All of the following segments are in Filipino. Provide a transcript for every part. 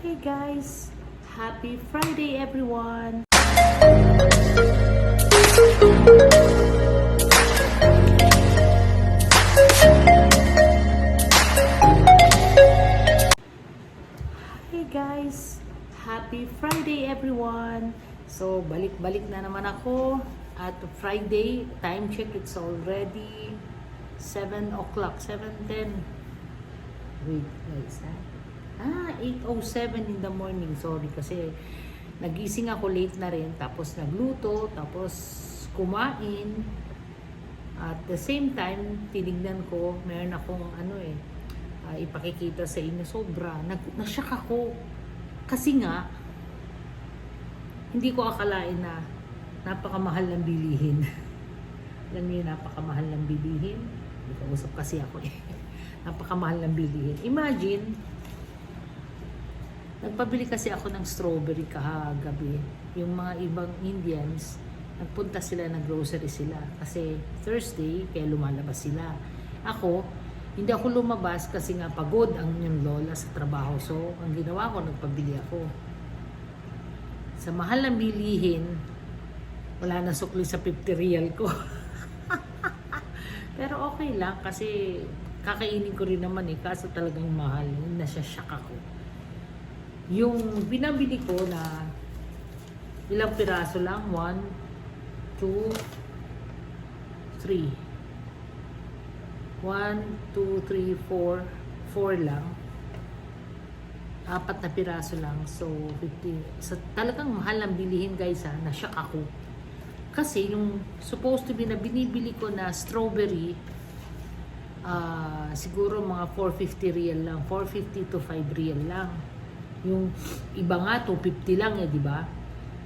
Hey guys! Happy Friday everyone! Hey guys! Happy Friday everyone! So, balik-balik na naman ako. At Friday, time check, it's already 7 o'clock, 7.10. Wait, guys, ha? Ah, 8.07 in the morning. Sorry, kasi nagising ako late na rin. Tapos nagluto, tapos kumain. At the same time, tinignan ko, meron akong ano eh, ah, ipakikita sa inyo. Sobra, nag, nasyak ako. Kasi nga, hindi ko akalain na napakamahal ng bilihin. Alam niyo, napakamahal ng bilihin. Hindi ko usap kasi ako eh. napakamahal ng bilihin. Imagine, nagpabili kasi ako ng strawberry kahagabi. Yung mga ibang Indians, nagpunta sila ng grocery sila. Kasi Thursday, kaya lumalabas sila. Ako, hindi ako lumabas kasi nga pagod ang yung lola sa trabaho. So, ang ginawa ko, nagpabili ako. Sa mahal ng bilihin, wala na sukli sa 50 real ko. Pero okay lang kasi kakainin ko rin naman eh. Kaso talagang mahal. Nasya-shock ako. Yung binabili ko na ilang piraso lang. 1, 2, 3. 1, 2, 3, 4. 4 lang. Apat na piraso lang. So, 50. So, talagang mahal ang bilihin guys ha. Nasyak ako. Kasi yung supposed to be na binibili ko na strawberry, ah siguro mga 450 real lang. 450 to 5 real lang. Yung iba nga 250 lang eh, di ba?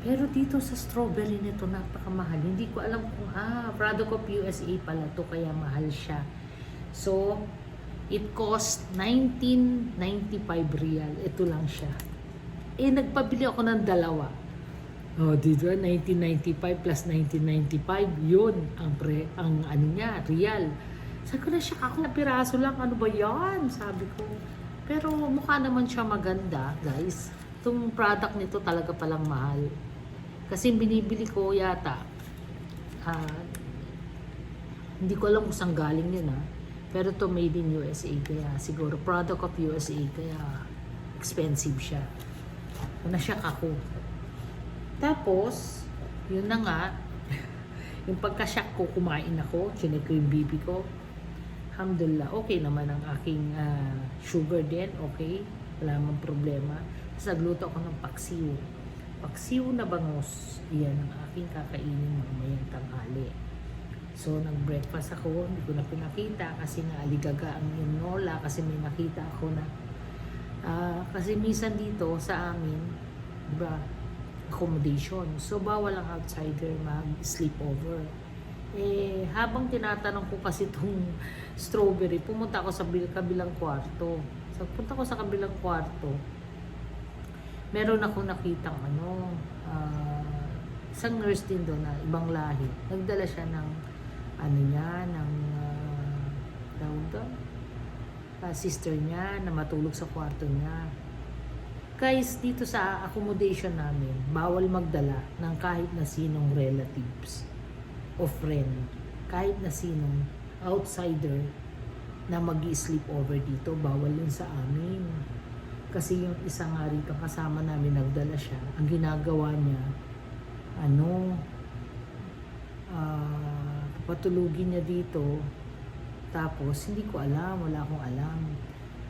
Pero dito sa strawberry nito napakamahal. Hindi ko alam kung ah, product of USA pala to kaya mahal siya. So, it cost 1995 real. Ito lang siya. Eh, nagpabili ako ng dalawa. Oh, dito 1995 plus 1995, yun ang pre ang ano niya, real. Sabi ko na siya, ako na piraso lang, ano ba 'yan? Sabi ko. Pero mukha naman siya maganda, guys. Itong product nito talaga palang mahal. Kasi binibili ko yata ah, hindi ko alam kung saan galing yun ah. Pero to made in USA kaya siguro product of USA kaya expensive siya. Nasyak ako. Tapos, yun na nga, yung pagkasyak ko, kumain ako, chinek ko yung bibi ko. Alhamdulillah, okay naman ang aking ah, sugar din, okay. Wala mang problema. Tapos nagluto ako ng paksiw. Paksiw na bangos, iyan ang aking kakainin mamayang tanghali. So, nag-breakfast ako, hindi ko na pinakita kasi nga aligaga ang yung nola kasi may nakita ako na ah, kasi minsan dito sa amin, di ba, accommodation. So, bawal ang outsider mag-sleep over. Eh, habang tinatanong ko kasi itong strawberry, pumunta ako sa bil- kabilang kwarto. So, punta ko sa kabilang kwarto, meron akong nakitang ano, ah, isang nurse din doon na ibang lahi. Nagdala siya ng, ano niya, ng, uh, tawag doon? Ah, sister niya na matulog sa kwarto niya. Guys, dito sa accommodation namin, bawal magdala ng kahit na sinong relatives o friend. Kahit na sinong outsider na mag sleep over dito, bawal yun sa amin. Kasi yung isa nga rito kasama namin, nagdala siya. Ang ginagawa niya, ano, ah, papatulugin niya dito. Tapos, hindi ko alam, wala akong alam.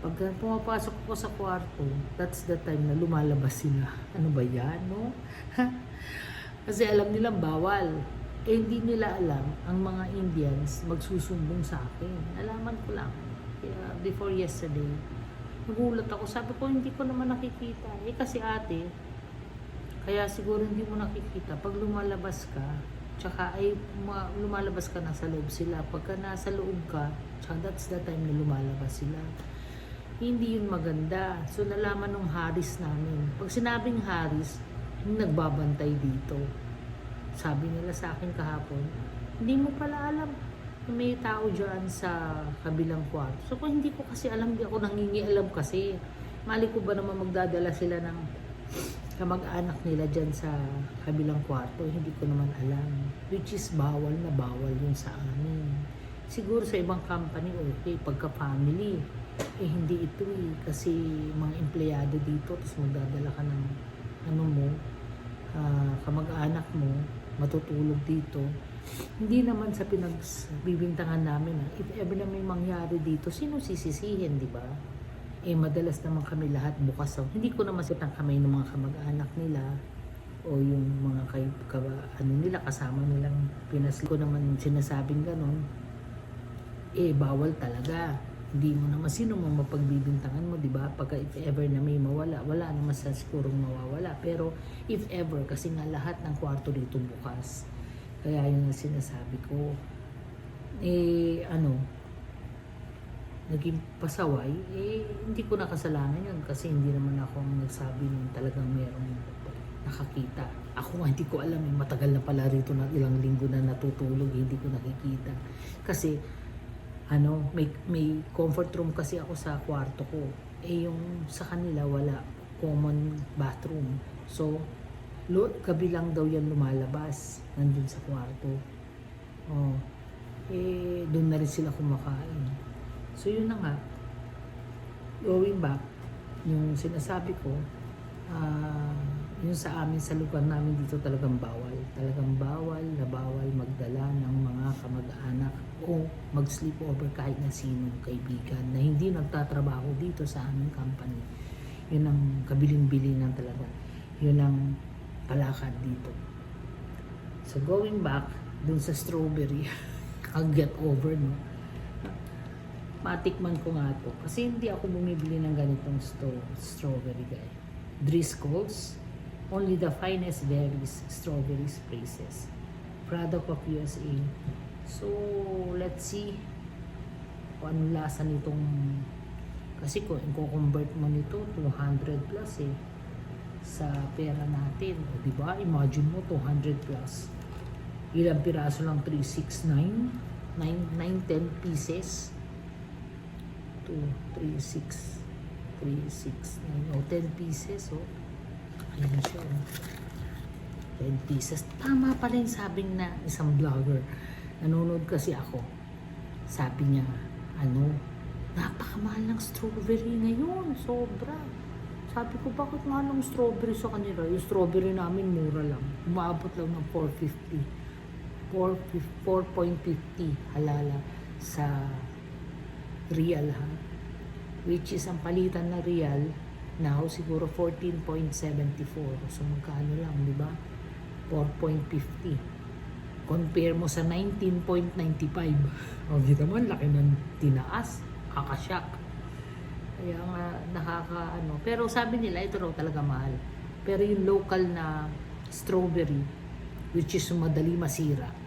Pag pumapasok ko sa kwarto, that's the time na lumalabas sila. Ano ba yan, no? Kasi alam nila bawal. Eh, hindi nila alam, ang mga Indians magsusumbong sa akin. Alaman ko lang. Kaya before yesterday, nagulat ako. Sabi ko, hindi ko naman nakikita. Eh, kasi ate, kaya siguro hindi mo nakikita. Pag lumalabas ka, tsaka ay ma- lumalabas ka na sa loob sila. Pagka nasa loob ka, tsaka that's the time na lumalabas sila. Hindi yun maganda. So nalaman nung Haris namin. Pag sinabing yung nagbabantay dito. Sabi nila sa akin kahapon, hindi mo pala alam na may tao dyan sa kabilang kwarto. So kung hindi ko kasi alam, hindi ako nangingialam kasi. Mali ko ba naman magdadala sila ng kamag-anak nila dyan sa kabilang kwarto? Hindi ko naman alam. Which is bawal na bawal yun sa amin. Siguro sa ibang company, okay. Pagka family, eh hindi ito eh. Kasi mga empleyado dito, tapos magdadala ka ng ano mo, ah, kamag-anak mo, matutulog dito. Hindi naman sa pinagbibintangan namin. ah. If ever na may mangyari dito, sino sisisihin, di ba? Eh, madalas naman kami lahat bukas. So, hindi ko naman sitang kamay ng mga kamag-anak nila o yung mga kay, ka, ano nila, kasama nilang pinas ko naman sinasabing ganon. Eh, bawal talaga. Hindi mo naman sino mo mapagbibintangan mo, di ba? Pagka if ever na may mawala, wala naman sa sigurong mawawala. Pero if ever, kasi nga lahat ng kwarto dito bukas. Kaya yun ang sinasabi ko. Eh, ano, naging pasaway, eh, hindi ko nakasalanan yun kasi hindi naman ako ang nagsabi nung talagang merong nakakita. Ako nga hindi ko alam, eh, matagal na pala rito na ilang linggo na natutulog, hindi ko nakikita. Kasi, ano, may, may comfort room kasi ako sa kwarto ko. Eh, yung sa kanila wala common bathroom. So, lo, gabi lang daw yan lumalabas, nandun sa kwarto. Oh, eh, doon na rin sila kumakain. So yun na nga, going back, yung sinasabi ko, ah, yung sa amin, sa lugar namin dito talagang bawal. Talagang bawal na bawal magdala ng mga kamag-anak o mag-sleep over kahit na sinong kaibigan na hindi nagtatrabaho dito sa aming company. Yun ang kabiling-bilingan talaga. Yun ang palakad dito. So going back, dun sa strawberry, I'll get over, no? matikman ko nga to. Kasi hindi ako bumibili ng ganitong sto- strawberry guy. Driscoll's, only the finest berries, strawberry sprays. Product of USA. So, let's see kung anong lasa nitong kasi kung i-convert mo nito 200 plus eh sa pera natin. O, di ba? Imagine mo 200 plus. Ilang piraso lang 369 9, 9, 10 pieces 2, 3, 6, 3, 6, 9, oh, 10 pieces, oh. Ayan siya, oh. 10 pieces. Tama pala yung sabing na isang vlogger. Nanonood kasi ako. Sabi niya, ano, napakamahal ng strawberry ngayon. Sobra. Sabi ko, bakit nga ng strawberry sa kanila? Yung strawberry namin mura lang. Umaabot lang ng 450. 4.50 halala sa real ha which is ang palitan na real now siguro 14.74 so magkano lang di ba? 4.50 compare mo sa 19.95 o kita mo laki ng tinaas. Kakasyak. Kaya nga nakaka ano. Pero sabi nila ito raw talaga mahal. Pero yung local na strawberry which is madali masira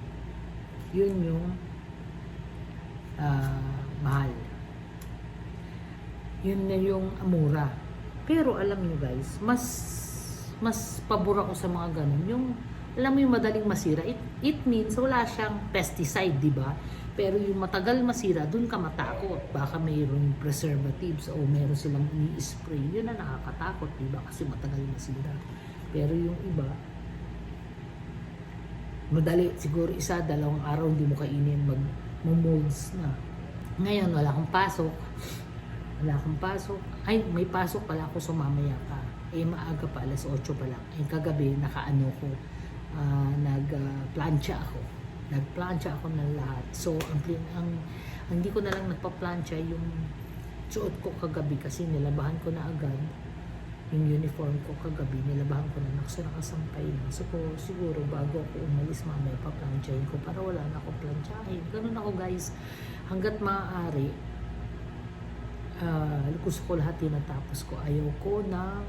yun yung ah, mahal. Yun na yung amura. Pero alam niyo guys, mas mas pabor ako sa mga ganun. Yung alam mo yung madaling masira, it, it means wala siyang pesticide, di ba? Pero yung matagal masira, dun ka matakot. Baka mayroong preservatives o meron silang ini-spray. Yun na nakakatakot, di ba? Kasi matagal masira. Pero yung iba, madali, siguro isa, dalawang araw hindi mo kainin, mag molds na. Ngayon, wala akong pasok wala akong pasok. Ay, may pasok pala ako so mamaya pa. Eh, maaga pa, alas 8 pa lang. Eh, kagabi, nakaano ko, ah, nag-plancha ako. Nagplancha ako ng lahat. So, ang, ang, ang hindi ko na lang nagpa-plancha yung suot ko kagabi kasi nilabahan ko na agad yung uniform ko kagabi, nilabahan ko na nakso nakasampay na. So, ko, siguro bago ako umalis mamaya, pa-planchahin ko para wala na ako planchahin. Ganun ako guys. Hanggat maaari, ah gusto ko lahat tinatapos ko. Ayaw ko ng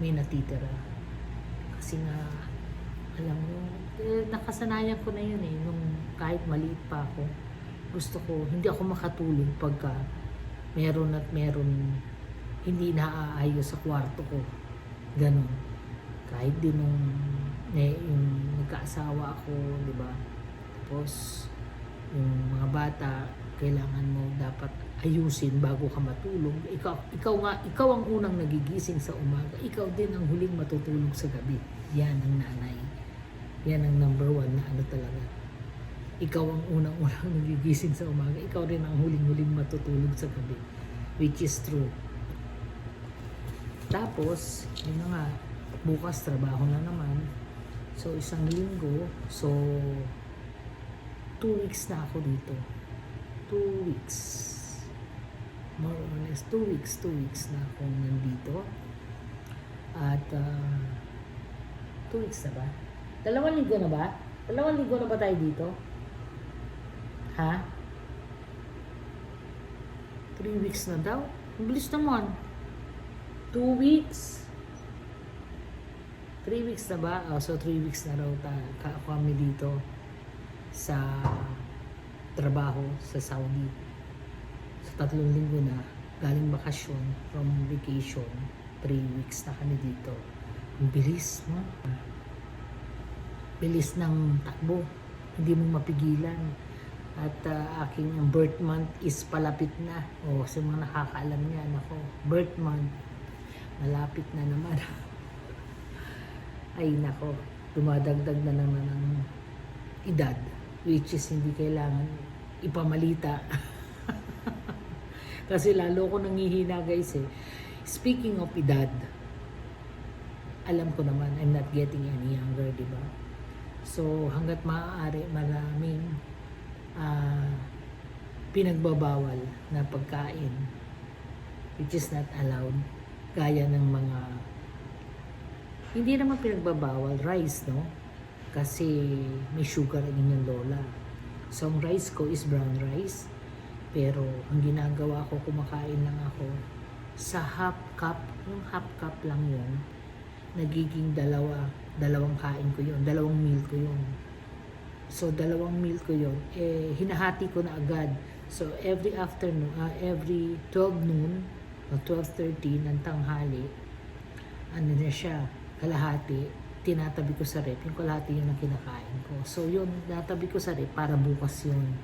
may natitira. Kasi nga, alam mo, eh, nakasanayan ko na yun eh. Nung kahit maliit pa ako, gusto ko, hindi ako makatulog pagka meron at meron hindi naaayos sa kwarto ko. Ganon. Kahit din nung eh, yung nagkaasawa ako, di ba? Tapos, yung mga bata, kailangan mo dapat ayusin bago ka matulog. Ikaw, ikaw nga, ikaw ang unang nagigising sa umaga. Ikaw din ang huling matutulog sa gabi. Yan ang nanay. Yan ang number one na ano talaga. Ikaw ang unang-unang nagigising sa umaga. Ikaw rin ang huling-huling matutulog sa gabi. Which is true. Tapos, yun nga, bukas trabaho na naman. So, isang linggo. So, two weeks na ako dito. Two weeks. More or less, two weeks, two weeks na akong nandito. At, ah, two weeks na ba? Dalawang linggo na ba? Dalawang linggo na ba tayo dito? Ha? Three weeks na daw? Ang bilis naman. Two weeks. Three weeks na ba? Oh, so, three weeks na raw ta ka- kami dito sa trabaho sa Saudi. Sa tatlong linggo na, galing bakasyon, from vacation, three weeks na kami dito. Ang bilis, no? Bilis ng takbo. Hindi mo mapigilan. At ah, aking birth month is palapit na. O, sa mga nakakaalam niya, nako, birth month, malapit na naman. Ay, nako, dumadagdag na naman ang edad. Which is hindi kailangan ipamalita. Kasi lalo ko nangihina guys eh. Speaking of edad, alam ko naman, I'm not getting any younger, di ba? So, hanggat maaari, maraming ah, pinagbabawal na pagkain which is not allowed gaya ng mga hindi naman pinagbabawal rice no kasi may sugar ang inyong lola so ang rice ko is brown rice pero ang ginagawa ko kumakain lang ako sa half cup yung half cup lang yun nagiging dalawa dalawang kain ko yun dalawang meal ko yun So, dalawang meal ko yun. Eh, hinahati ko na agad. So, every afternoon, ah, every 12 noon, o 12.30 ng tanghali, ano na siya, kalahati, tinatabi ko sa rep. Yung kalahati yun ang kinakain ko. So, yun, natabi ko sa rep para bukas yun.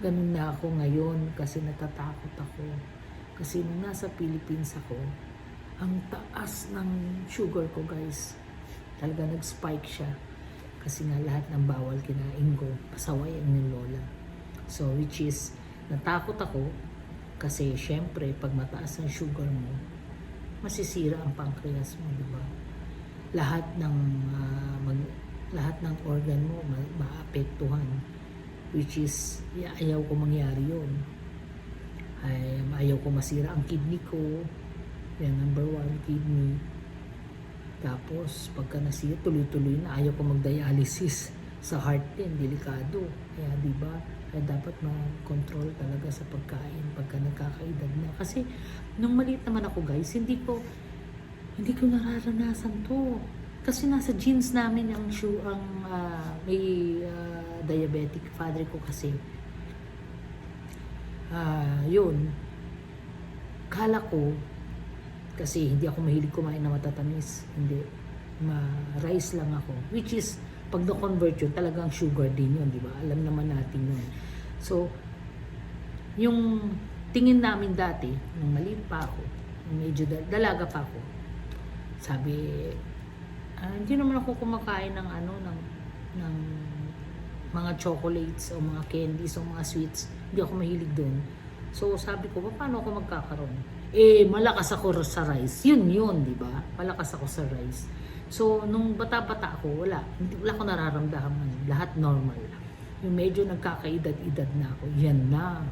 Ganun na ako ngayon kasi natatakot ako. Kasi nung nasa Philippines ako, ang taas ng sugar ko, guys. Talaga nag-spike siya kasi nga lahat ng bawal kinain ko, pasaway ang ng lola. So, which is, natakot ako kasi syempre, pag mataas ang sugar mo, masisira ang pancreas mo, di ba? Lahat ng ah, mag- lahat ng organ mo ma- maapektuhan which is ya- ayaw ko mangyari yun ay ayaw ko masira ang kidney ko yan number one kidney tapos, pagka nasira, tuloy-tuloy na. Ayaw ko mag-dialysis. Sa heart din, delikado. Kaya, di ba? Kaya dapat ma-control talaga sa pagkain pagka nagkakaedad na. Kasi, nung maliit naman ako, guys, hindi ko, hindi ko nararanasan to. Kasi nasa genes namin ang ang ah, may ah, diabetic father ko kasi. Ah, yun. Kala ko, kasi hindi ako mahilig kumain na matatamis. Hindi. Ma-rice lang ako. Which is, pag na-convert yun, talagang sugar din yun, di ba? Alam naman natin yun. So, yung tingin namin dati, nung maliit pa ako, medyo dal- dalaga pa ako, sabi, ah, hindi naman ako kumakain ng ano, ng, ng mga chocolates o mga candies o mga sweets. Hindi ako mahilig doon. So, sabi ko, paano ako magkakaroon? eh malakas ako sa rice. Yun yun, di ba? Malakas ako sa rice. So, nung bata-bata ako, wala. Hindi, wala ko nararamdaman. Lahat normal. Yung medyo nagkakaedad-edad na ako, yan na.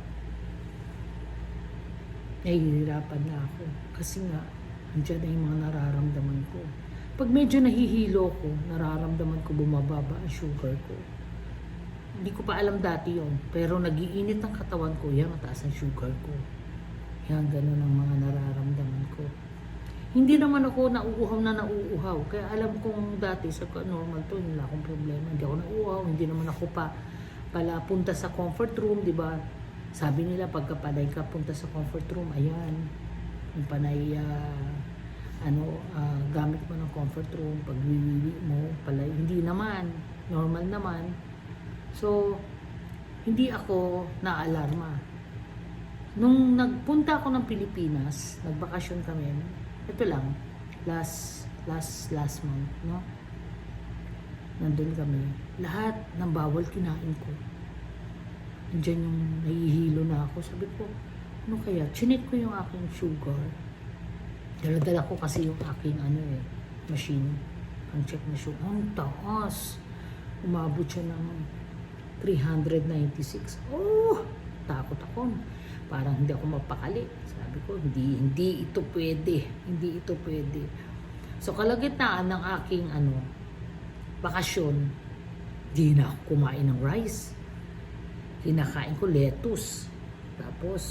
Nahihirapan na ako. Kasi nga, andyan na yung mga nararamdaman ko. Pag medyo nahihilo ko, nararamdaman ko bumababa ang sugar ko. Hindi ko pa alam dati yon Pero nagiinit ang katawan ko, yan, mataas ang sugar ko. Yan, ganun ang mga nararamdaman ko. Hindi naman ako nauuhaw na nauuhaw. Kaya alam kong dati sa normal to, wala akong problema. Hindi ako nauuhaw, hindi naman ako pa pala punta sa comfort room, di ba? Sabi nila pagka panay ka punta sa comfort room, ayan, yung panay ah, ano, ah, gamit mo ng comfort room, pag wiwiwi mo, pala, hindi naman, normal naman. So, hindi ako naalarma. Nung nagpunta ako ng Pilipinas, nagbakasyon kami, ito lang, last, last, last month, no? Nandun kami. Lahat ng bawal kinain ko. Andiyan yung nahihilo na ako. Sabi ko, ano kaya? Chinik ko yung aking sugar. Daladala ko kasi yung aking ano eh, machine. Ang check na sugar. Ang taas. Umabot siya ng 396. Oh! Takot ako. Parang hindi ako mapakali. Sabi ko, hindi, hindi ito pwede. Hindi ito pwede. So, kalagitnaan ng aking ano, bakasyon, di na ako kumain ng rice. Kinakain ko lettuce. Tapos,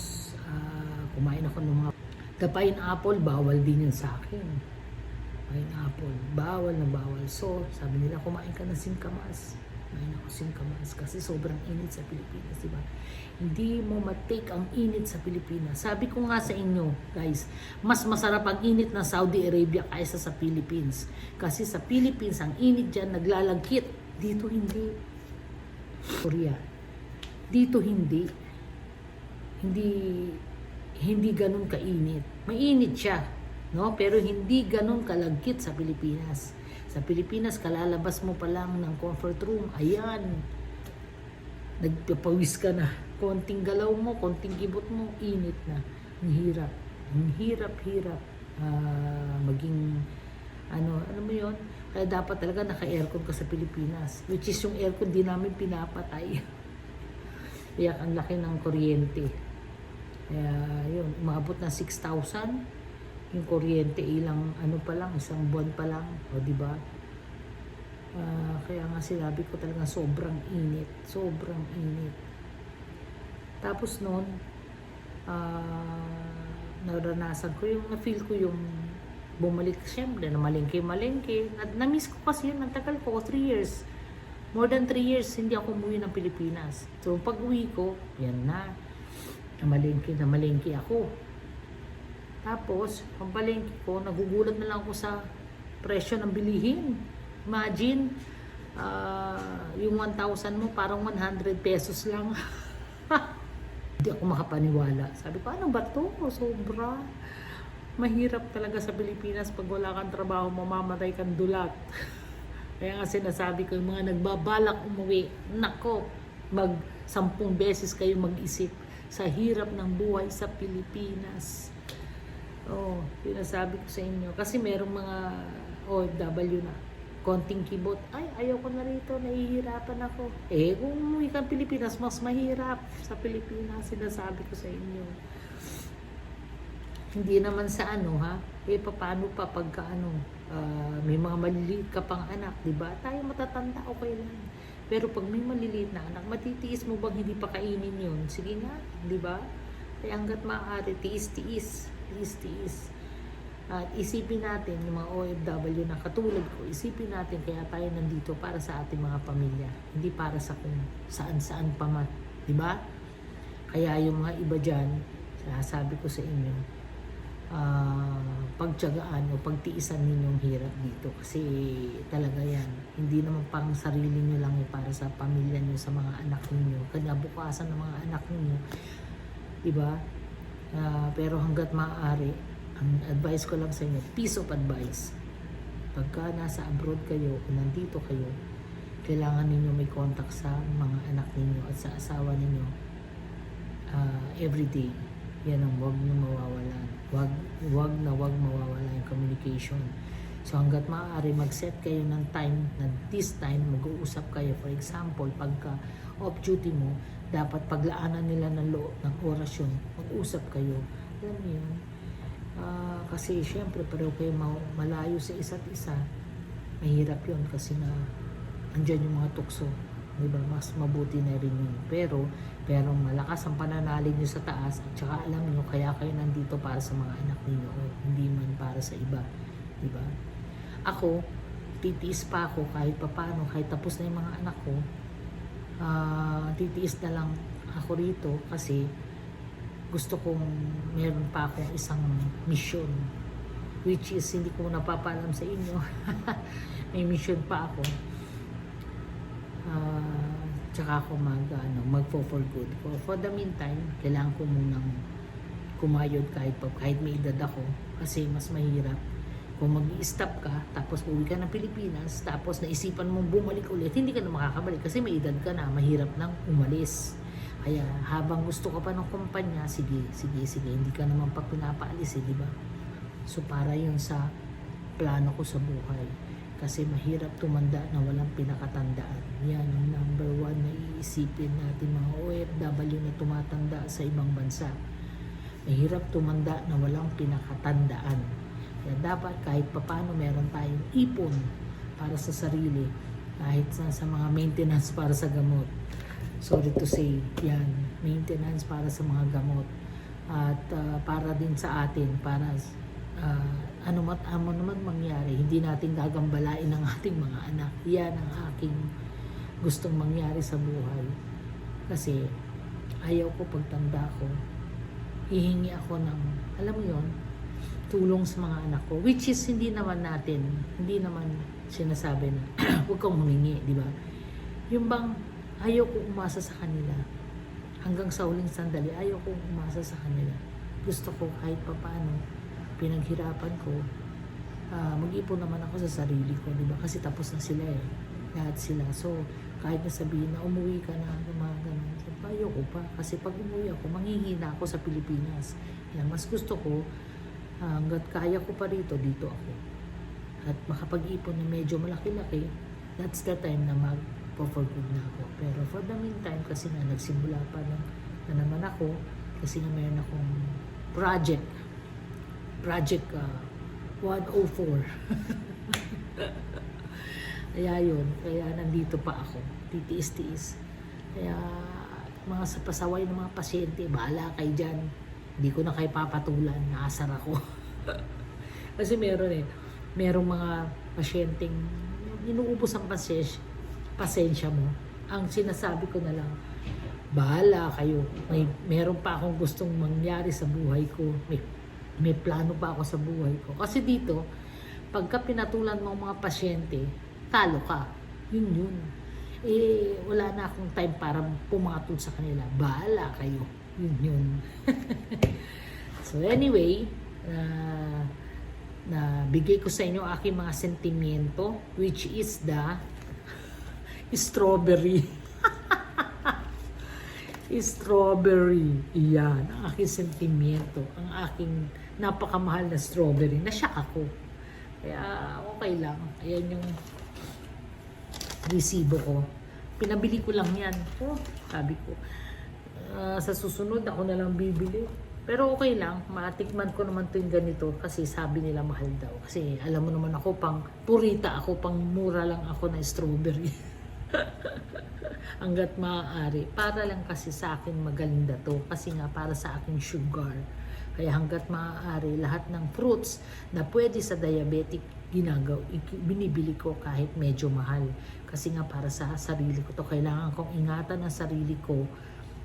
ah, kumain ako ng mga the pineapple, bawal din yun sa akin. Pineapple, bawal na bawal. So, sabi nila, kumain ka ng singkamas. Kumain ako singkamas kasi sobrang init sa Pilipinas, di ba? Hindi mo matake ang init sa Pilipinas. Sabi ko nga sa inyo, guys, mas masarap ang init ng Saudi Arabia kaysa sa Philippines. Kasi sa Philippines, ang init dyan naglalagkit. Dito hindi. Korea. Dito hindi. Hindi hindi ganun kainit. Mainit siya, no? Pero hindi ganun kalagkit sa Pilipinas. Sa Pilipinas, kalalabas mo pa lang ng comfort room, ayan, nagpapawis ka na. Konting galaw mo, konting kibot mo, init na. Ang hirap. Ang hirap-hirap ah, maging ano, ano mo yun? Kaya dapat talaga naka-aircon ka sa Pilipinas. Which is yung aircon di namin pinapatay. Kaya ang laki ng kuryente. Kaya yun, umabot na 6,000. Yung kuryente ilang ano pa lang, isang buwan pa lang. O di ba? Ah, kaya nga sinabi ko talaga sobrang init. Sobrang init. Tapos noon, ah, naranasan ko yung, na-feel ko yung bumalik siyempre na malengke-malengke. Na, na-miss ko kasi yun, ang tagal ko, 3 years. More than 3 years, hindi ako umuwi ng Pilipinas. So, pag uwi ko, yan na. Namalengke, namalengke ako. Tapos, pag palengke ko, nagugulat na lang ako sa presyo ng bilihin. Imagine, ah, yung 1,000 mo, parang 100 pesos lang. Hindi ako makapaniwala. Sabi ko, ano ba to? Sobra. Mahirap talaga sa Pilipinas pag wala kang trabaho, mamamatay kang dulat. Kaya nga sinasabi ko, yung mga nagbabalak umuwi, nako, mag sampung beses kayo mag-isip sa hirap ng buhay sa Pilipinas. Oh, sinasabi ko sa inyo. Kasi merong mga OFW na konting kibot, ay, ayoko na rito, nahihirapan ako. Eh, kung umuwi kang Pilipinas, mas mahirap sa Pilipinas, sinasabi ko sa inyo. Hindi naman sa ano, ha? Eh, paano pa pagka ano, ah, may mga maliliit ka pang anak, di ba? Tayo matatanda, okay lang. Pero pag may maliliit na anak, matitiis mo bang hindi pa kainin yun? Sige nga, di ba? Kaya hanggat maaari, tiis-tiis, tiis-tiis. At isipin natin yung mga OFW na katulad ko, isipin natin kaya tayo nandito para sa ating mga pamilya, hindi para sa kung saan-saan pa man, di ba? Kaya yung mga iba dyan, sabi ko sa inyo, ah, pagtyagaan o pagtiisan ninyong hirap dito kasi talaga yan, hindi naman pang sarili nyo lang eh, para sa pamilya nyo, sa mga anak ninyo, kinabukasan ng mga anak ninyo, di ba? Ah, pero hanggat maaari, ang advice ko lang sa inyo, piece of advice. Pagka nasa abroad kayo o nandito kayo, kailangan ninyo may contact sa mga anak ninyo at sa asawa ninyo ah, every day. Yan ang wag nyo mawawalan. Wag, wag na wag mawawala yung communication. So hanggat maaari mag-set kayo ng time na this time mag-uusap kayo. For example, pagka off-duty mo, dapat paglaanan nila ng, lo- ng orasyon, mag-usap kayo. Alam mo yun? Ah, kasi syempre pareho kayo ma- malayo sa isa't isa. Mahirap yun kasi na andyan yung mga tukso. Di ba? Mas mabuti na rin yun. Pero, pero malakas ang pananalig nyo sa taas at saka alam nyo, kaya kayo nandito para sa mga anak ninyo o hindi man para sa iba. Di ba? Ako, titiis pa ako kahit papano, kahit tapos na yung mga anak ko, ah, titiis na lang ako rito kasi gusto kong meron pa akong isang mission which is hindi ko napapaalam sa inyo may mission pa ako Ah, tsaka ako mag, ano, mag for good. For, for the meantime, kailangan ko munang kumayod kahit, pa, kahit may edad ako kasi mas mahirap kung mag-stop ka, tapos uwi ka ng Pilipinas, tapos naisipan mong bumalik ulit, hindi ka na makakabalik kasi may edad ka na, mahirap nang umalis. Kaya habang gusto ka pa ng kumpanya, sige, sige, sige, hindi ka naman pa pinapaalis eh, di ba? So para yun sa plano ko sa buhay. Kasi mahirap tumanda na walang pinakatandaan. Yan ang number one na iisipin natin mga OFW na tumatanda sa ibang bansa. Mahirap tumanda na walang pinakatandaan. Kaya dapat kahit papano meron tayong ipon para sa sarili. Kahit sa, sa mga maintenance para sa gamot. Sorry to say, yan, maintenance para sa mga gamot. At ah, para din sa atin, para ah, ano mat ano naman mangyari, hindi natin gagambalain ng ating mga anak. Yan ang aking gustong mangyari sa buhay. Kasi ayaw ko pagtanda ko, hihingi ako ng, alam mo yon tulong sa mga anak ko. Which is hindi naman natin, hindi naman sinasabi na huwag kang humingi, di ba? Yung bang ayaw ko umasa sa kanila. Hanggang sa huling sandali, ayaw ko umasa sa kanila. Gusto ko kahit papaano, pinaghirapan ko, ah, mag-ipon naman ako sa sarili ko, di ba? Kasi tapos na sila eh. Lahat sila. So, kahit na sabihin na umuwi ka na, mga ganun. So, ayaw ko pa. Kasi pag umuwi ako, manghihina ako sa Pilipinas. Kaya mas gusto ko, ah, hanggat kaya ko pa rito, dito ako. At makapag-ipon na medyo malaki-laki, that's the time na mag for good na ako. Pero for the meantime, kasi nga nagsimula pa na, na naman ako, kasi nga meron akong project. Project ah, 104. Kaya yun, kaya nandito pa ako, titiis-tiis. Kaya mga sa pasaway ng mga pasyente, bahala kayo dyan. Hindi ko na kayo papatulan, naasar ako. Kasi meron eh, merong mga pasyenteng inuubos ang pasensya, pasensya mo. Ang sinasabi ko na lang, bahala kayo. May, meron pa akong gustong mangyari sa buhay ko. May, may plano pa ako sa buhay ko. Kasi dito, pagka pinatulan mo mga pasyente, talo ka. Yun yun. Eh, wala na akong time para pumatol sa kanila. Bahala kayo. Yun yun. so anyway, uh, na bigay ko sa inyo aking mga sentimiento which is the strawberry. strawberry. Iyan, ang aking sentimiento. Ang aking napakamahal na strawberry. Nasyak ako. Kaya okay lang. Ayan yung resibo ko. Pinabili ko lang yan. Oh, sabi ko. ah, sa susunod, ako na lang bibili. Pero okay lang, matikman ko naman to yung ganito kasi sabi nila mahal daw. Kasi alam mo naman ako, pang purita ako, pang mura lang ako na strawberry. Hanggat maaari. Para lang kasi sa akin magalinda to. Kasi nga para sa akin sugar. Kaya hanggat maaari, lahat ng fruits na pwede sa diabetic, ginagaw, binibili ko kahit medyo mahal. Kasi nga para sa sarili ko to, kailangan kong ingatan ang sarili ko.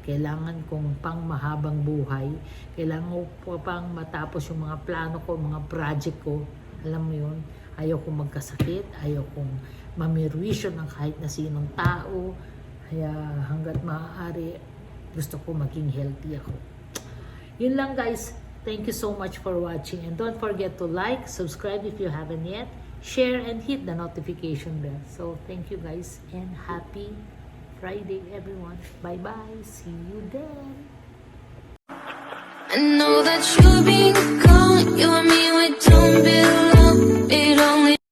Kailangan kong pang mahabang buhay, kailangan ko pa pang matapos yung mga plano ko, mga project ko, alam mo yun, ayaw kong magkasakit, ayaw kong mamirwisyo ng kahit na sinong tao, kaya hanggat maaari, gusto ko maging healthy ako. Yun lang guys, thank you so much for watching and don't forget to like, subscribe if you haven't yet, share and hit the notification bell. So thank you guys and happy Friday, everyone. Bye bye. See you then. I know that you've been gone, you and me, we don't belong.